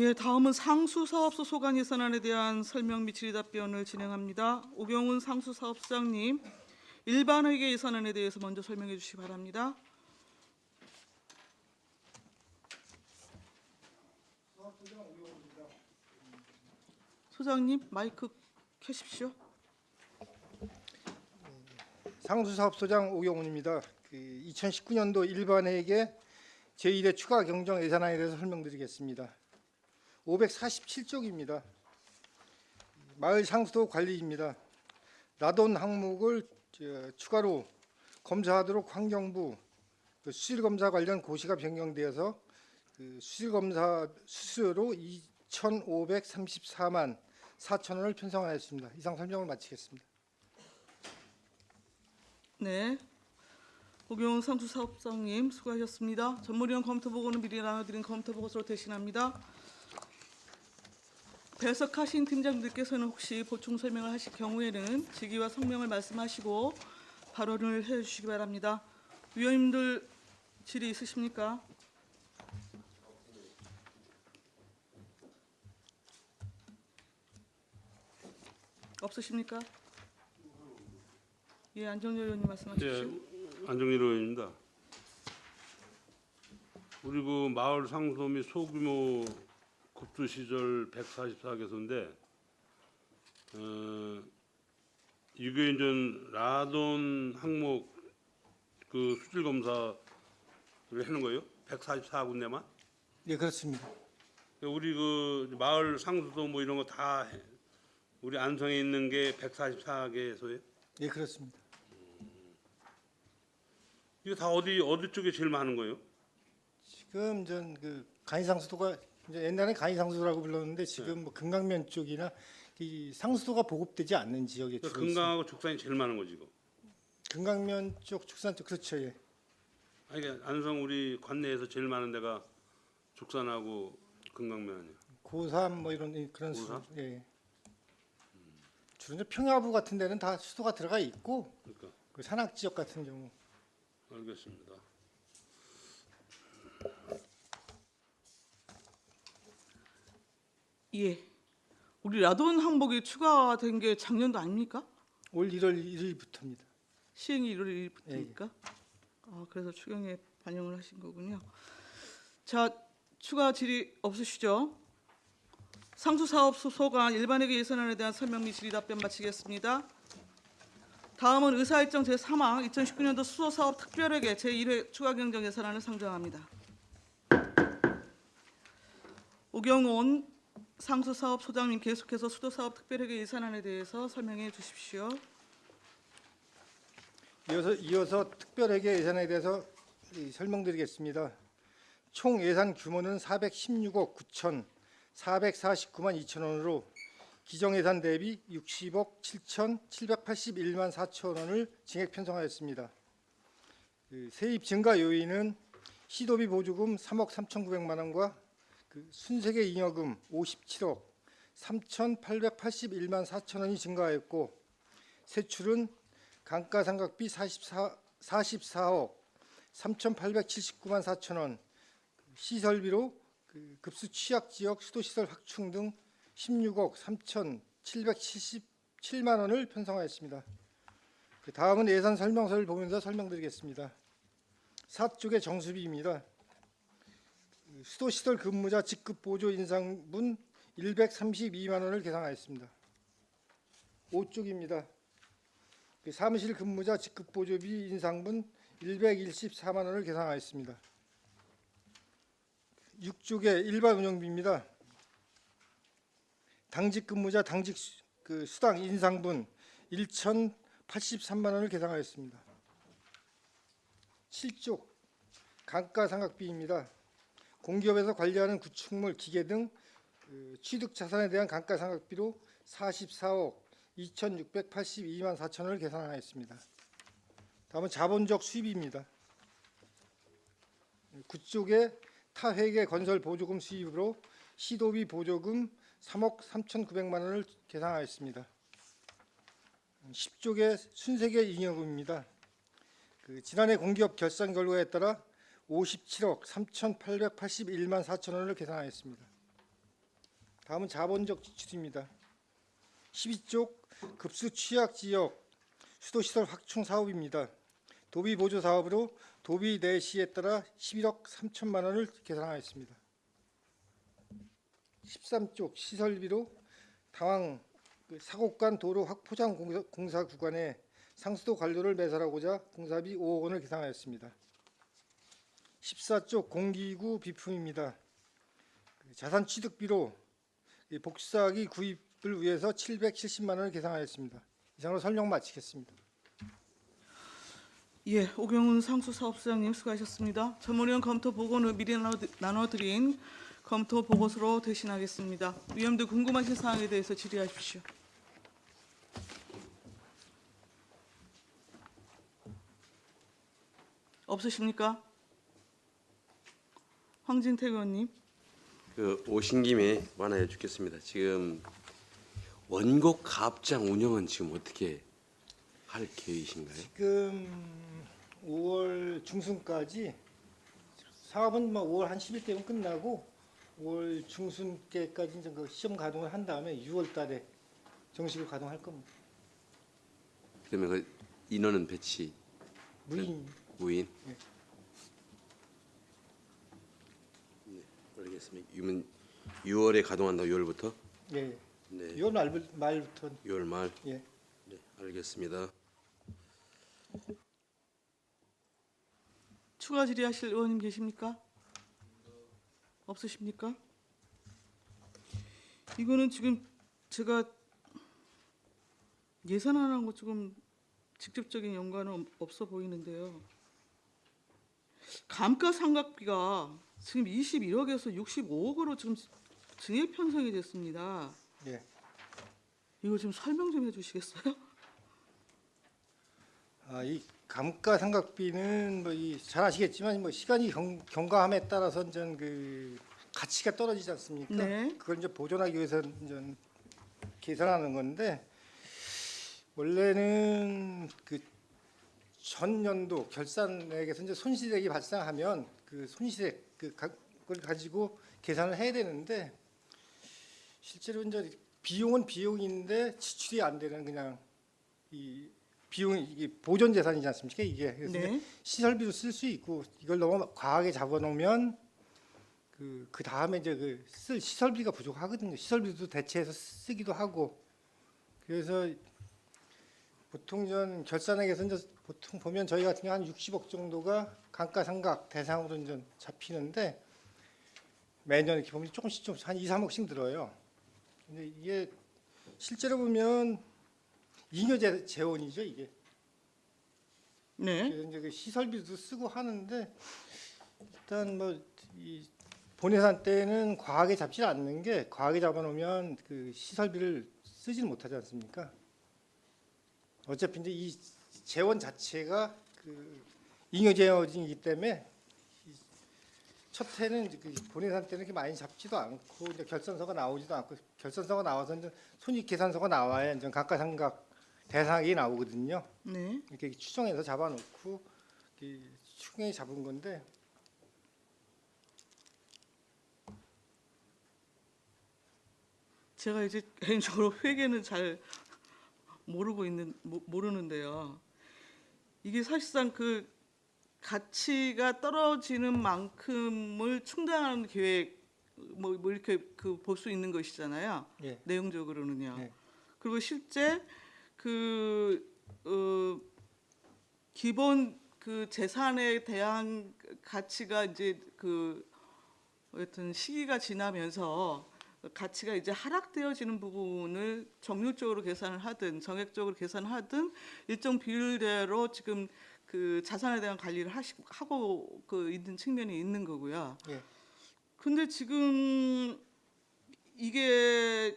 예, 다음은 상수사업소 소관 예산안에 대한 설명 및 질의 답변을 진행합니다. 오경훈 상수사업소장님, 일반회계 예산안에 대해서 먼저 설명해 주시기 바랍니다. 소장님 마이크 켜십시오. 상수사업소장 오경훈입니다. 그 2019년도 일반회계 제1회 추가 경정 예산안에 대해서 설명드리겠습니다. 547쪽입니다. 마을 상수도 관리입니다. 라돈 항목을 저, 추가로 검사하도록 환경부 그 수질 검사 관련 고시가 변경되어서 그 수질 검사 수수료로 2,534만 4천 원을 편성하였습니다. 이상 설명을 마치겠습니다. 네. 오경훈 상수사업장님 수고하셨습니다. 전문위원 검토 보고는 미리 나눠드린 검토 보고서로 대신합니다. 배석하신 팀장들께서는 혹시 보충 설명을 하실 경우에는 직위와 성명을 말씀하시고 발언을 해주시기 바랍니다. 위원님들 질의 있으십니까? 없으십니까? 예, 안정열 의원님 말씀하십시오. 예, 안정일 의원입니다. 우리 그 마을 상수 및 소규모 급수 시절 144개소인데 어, 이제 라돈 항목 그 수질 검사를 하는 거예요? 144군데만? 예, 그렇습니다. 우리 그 마을 상수도 뭐 이런 거 다 우리 안성에 있는 게 144개소예요? 예, 그렇습니다. 이거 다 어디 어디 쪽에 제일 많은 거예요? 지금 전 그 간이상수도가 이제 옛날에 간이상수도라고 불렀는데 지금 뭐 금강면 쪽이나 이 상수도가 보급되지 않는 지역에 주로 있습니다. 금강하고 죽산이 제일 많은 거지 이거. 금강면 쪽, 축산 쪽 그렇죠. 예. 아니 그러니까 안성 우리 관내에서 제일 많은 데가 죽산하고 금강면 아니야. 고삼 뭐 이런 이- 그런 수, 고삼? 예. 주로 이제 평야부 같은 데는 다 수도가 들어가 있고 그러니까 그 산악 지역 같은 경우 알겠습니다. 예. 우리 라돈 항목이 추가된 게 작년도 아닙니까? 올 1월 1일부터입니다. 시행이 1월 예, 1일부터니까. 아, 그래서 추경에 반영을 하신 거군요. 자, 추가 질의 없으시죠? 상수사업소 소관 일반회계 예산안에 대한 설명 및 질의 답변 마치겠습니다. 다음은 의사일정 제3항 2019년도 수소사업 특별회계 제1회 추가경정 예산안을 상정합니다. 오경훈 상수사업 소장님 계속해서 수도사업 특별회계 예산안에 대해서 설명해 주십시오. 이어서 이어서 특별회계 예산에 대해서 이 설명드리겠습니다. 총 예산 규모는 416억 9천 449만 2천 원으로 기정 예산 대비 60억 7천 781만 4천 원을 증액 편성하였습니다. 그 세입 증가 요인은 시도비 보조금 3억 3,900만 원과 그 순세계 잉여금 57억 3,881만 4천 원이 증가하였고 세출은 감가상각비 44, 44억 3,879만 4천 원, 시설비로 그 급수 취약 지역 수도 시설 확충 등 16억 3,777만 원을 편성하였습니다. 그 다음은 예산 설명서를 보면서 설명드리겠습니다. 사쪽의 정수비입니다. 그 수도 시설 근무자 직급 보조 인상분 132만 원을 계산하였습니다. 5쪽입니다. 그 사무실 근무자 직급 보조비 인상분 114만 원을 계산하였습니다. 6쪽의 일반 운영비입니다. 당직 근무자 당직 수, 그 수당 인상분 1,083만 원을 계산하였습니다. 7쪽 감가상각비입니다. 공기업에서 관리하는 구축물, 기계 등그 취득 자산에 대한 감가상각비로 44억 2,682만 4천 원을 계산하였습니다. 다음은 자본적 수입입니다. 그쪽에 타회계 건설 보조금 수입으로 시도비 보조금 3억 3,900만 원을 계산하였습니다. 10쪽의 순세계 잉여금입니다. 그 지난해 공기업 결산 결과에 따라 57억 3,881만 4천 원을 계산하였습니다. 다음은 자본적 지출입니다. 12쪽 급수 취약 지역 수도 시설 확충 사업입니다. 도비 보조 사업으로 도비 내시에 따라 11억 3천만 원을 계산하였습니다. 13쪽 시설비로 당황 그 사곡간 도로 확포장 공사, 공사 구간에 상수도 관료를 매설하고자 공사비 5억 원을 계산하였습니다. 14쪽 공기구 비품입니다. 그 자산 취득비로 이 복사기 구입을 위해서 770만 원을 계산하였습니다. 이상으로 설명 마치겠습니다. 예, 오경훈 상수사업부장님 수고하셨습니다. 전문위원 검토 보고는 미리 나눠- 나눠드린 검토 보고서로 대신하겠습니다. 위원들 궁금하신 사항에 대해서 질의하십시오. 없으십니까? 황진태 의원님. 그 오신 김에 뭐 하나 여쭙겠습니다. 지금 원곡 가압장 운영은 지금 어떻게 할 계획이신가요? 지금 5월 중순까지 사업은 뭐 5월 한 10일 때면 끝나고 5월 중순께까지 이제 그 시험 가동을 한 다음에 6월 달에 정식으로 가동할 겁니다. 그러면 그 인원은 배치 무인 무인? 네. 네, 알겠습니다. 유면 6월에 가동한다. 6월부터? 예. 네. 6월 말, 말부터 6월 말. 예. 네, 알겠습니다. 추가 질의하실 의원님 계십니까? 없으십니까? 이거는 지금 제가 예산안하고 조금 직접적인 연관은 없- 없어 보이는데요. 감가상각비가 지금 21억에서 65억으로 지금 증액 편성이 됐습니다. 예. 이거 좀 설명 좀 해주시겠어요? 아, 이 감가상각비는 뭐 이 잘 아시겠지만 뭐 시간이 경, 경과함에 따라서 이제 그 가치가 떨어지지 않습니까? 네. 그걸 이제 보존하기 위해서 이제 계산하는 건데 원래는 그 전년도 결산액에서 이제 손실액이 발생하면 그 손실액 그 가- 그걸 가지고 계산을 해야 되는데 실제로 이제 비용은 비용인데 지출이 안 되는 그냥 이 비용 이게 보존 재산이지 않습니까 이게 그래서 네. 시설비로 쓸 수 있고 이걸 너무 과하게 잡아놓으면 그, 그 다음에 이제 그 쓸 시설비가 부족하거든요. 시설비도 대체해서 쓰기도 하고 그래서 보통 전 결산액에서 이제 보통 보면 저희 같은 경우 한 60억 정도가 감가상각 대상으로 이제 잡히는데 매년 이렇게 보면 조금씩 조금씩 한 2, 3억씩 들어요. 근데 이게 실제로 보면 잉여 재- 재원이죠 이게. 네. 그래서 이제 그 시설비도 쓰고 하는데 일단 뭐이 본예산 때는 과하게 잡지 않는 게 과하게 잡아놓으면 그 시설비를 쓰지는 못하지 않습니까? 어차피 이제 이 재원 자체가 그 잉여 재원이기 때문에 이첫 해는 그 본예산 때는 이렇게 많이 잡지도 않고 이제 결산서가 나오지도 않고 결산서가 나와서 이제 손익 계산서가 나와야 이제 각가상각 대상이 나오거든요. 네. 이렇게 추정해서 잡아놓고 이 추경에 잡은 건데 제가 이제 개인적으로 회계는 잘 모르고 있는 모, 모르는데요. 이게 사실상 그 가치가 떨어지는 만큼을 충당하는 계획 뭐, 뭐 이렇게 그 볼 수 있는 것이잖아요. 예. 내용적으로는요. 네. 그리고 실제 그 어, 기본 그 재산에 대한 가치가 이제 그 어떤 시기가 지나면서 가치가 이제 하락되어지는 부분을 정률적으로 계산을 하든 정액적으로 계산하든 일정 비율대로 지금 그 자산에 대한 관리를 하시, 하고 그 있는 측면이 있는 거고요. 예. 근데 지금 이게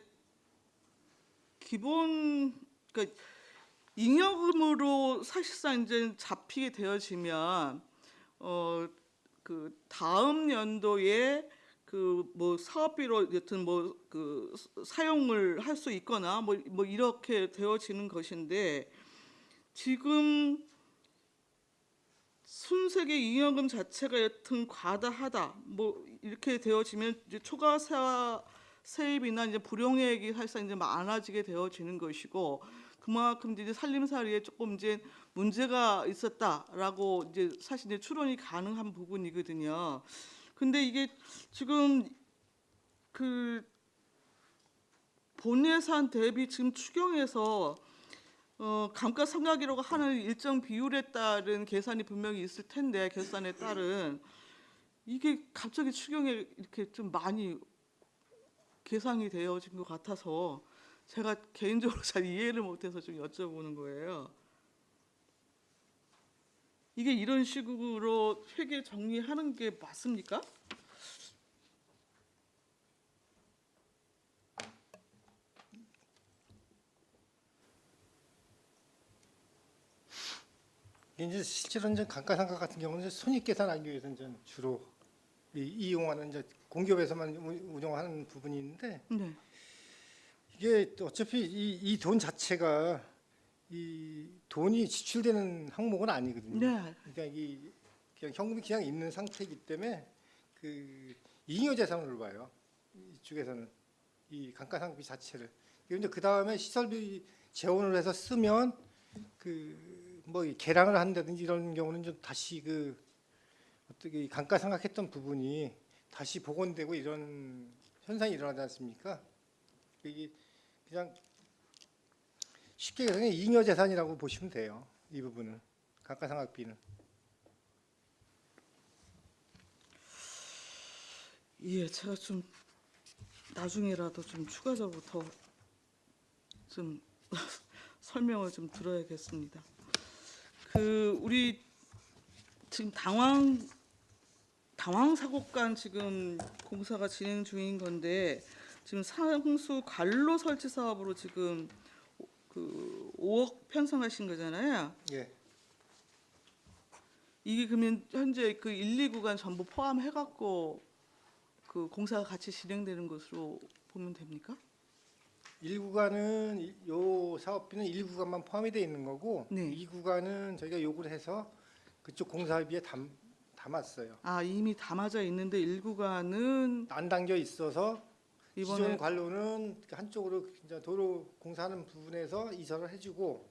기본 그러니까 잉여금으로 사실상 이제 잡히게 되어지면 어 그 다음 연도에 그 뭐 사업비로 여튼 뭐 그 사용을 할 수 있거나 뭐 뭐 이렇게 되어지는 것인데 지금 순색의 잉여금 자체가 여튼 과다하다 뭐 이렇게 되어지면 이제 초과세와 세입이나 이제 불용액이 사실상 이제 많아지게 되어지는 것이고 그만큼 이제 살림살이에 조금 이제 문제가 있었다라고 이제 사실 이제 추론이 가능한 부분이거든요. 근데 이게 지금 그 본예산 대비 지금 추경에서 어, 감가상각이라고 하는 일정 비율에 따른 계산이 분명히 있을 텐데 결산에 따른 이게 갑자기 추경에 이렇게 좀 많이 계상이 되어진 것 같아서 제가 개인적으로 잘 이해를 못해서 좀 여쭤보는 거예요. 이게 이런 식으로 회계 정리하는 게 맞습니까? 이제 실제로 이제 감가상각 같은 경우는 손익 계산하기 위해서 이제 주로 이, 이용하는 이제 공기업에서만 우- 운영하는 부분이 있는데 네. 이게 또 어차피 이 돈 자체가 이 돈이 지출되는 항목은 아니거든요. 네. 그러니까 이 그냥 현금이 그냥 있는 상태이기 때문에 그 잉여 재산으로 봐요. 이쪽에서는 이 감가상각비 자체를. 이제 그 다음에 시설비 재원을 해서 쓰면 그뭐 계량을 한다든지 이런 경우는 좀 다시 그 어떻게 이 감가상각했던 부분이 다시 복원되고 이런 현상이 일어나지 않습니까? 이게 그냥 쉽게 그냥 잉여 재산이라고 보시면 돼요. 이 부분은 감가상각비는. 예, 제가 좀 나중에라도 좀 추가적으로 더 좀 설명을 좀 들어야겠습니다. 그 우리 지금 당황 당황 사고간 지금 공사가 진행 중인 건데 지금 상수 관로 설치 사업으로 지금 그 5억 편성하신 거잖아요. 예. 이게 그러면 현재 그 1, 2구간 전부 포함해 갖고 그 공사가 같이 진행되는 것으로 보면 됩니까? 1구간은 요 사업비는 1구간만 포함이 되어 있는 거고 네. 2구간은 저희가 요구를 해서 그쪽 공사비에 담, 담았어요. 아 이미 담아져 있는데 1구간은 안 담겨 있어서 기존 이번에 관로는 한쪽으로 이제 도로 공사하는 부분에서 이설을 해주고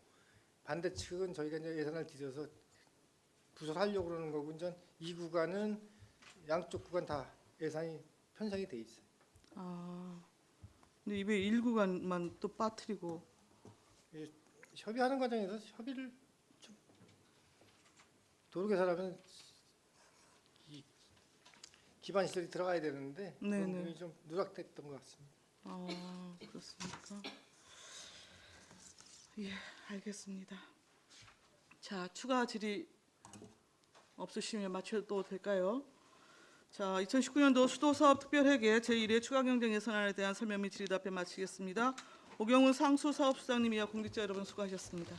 반대 측은 저희가 이제 예산을 들여서 부설하려고 그러는 거고 이제 2구간은 양쪽 구간 다 예산이 편성이 돼 있어요. 아 근데 이왜 1구간만 또 빠뜨리고 협의하는 과정에서 협의를 좀 도로 개설하면 이 기반 시설이 들어가야 되는데 그런 네네. 부분이 좀 누락됐던 것 같습니다. 아 그렇습니까? 예 알겠습니다. 자 추가 질의 없으시면 마쳐도 될까요? 자 2019년도 수도사업 특별회계 제1회 추가경정 예산안에 대한 설명 및 질의 답변 마치겠습니다. 오경훈 상수사업수장님이와 공직자 여러분 수고하셨습니다.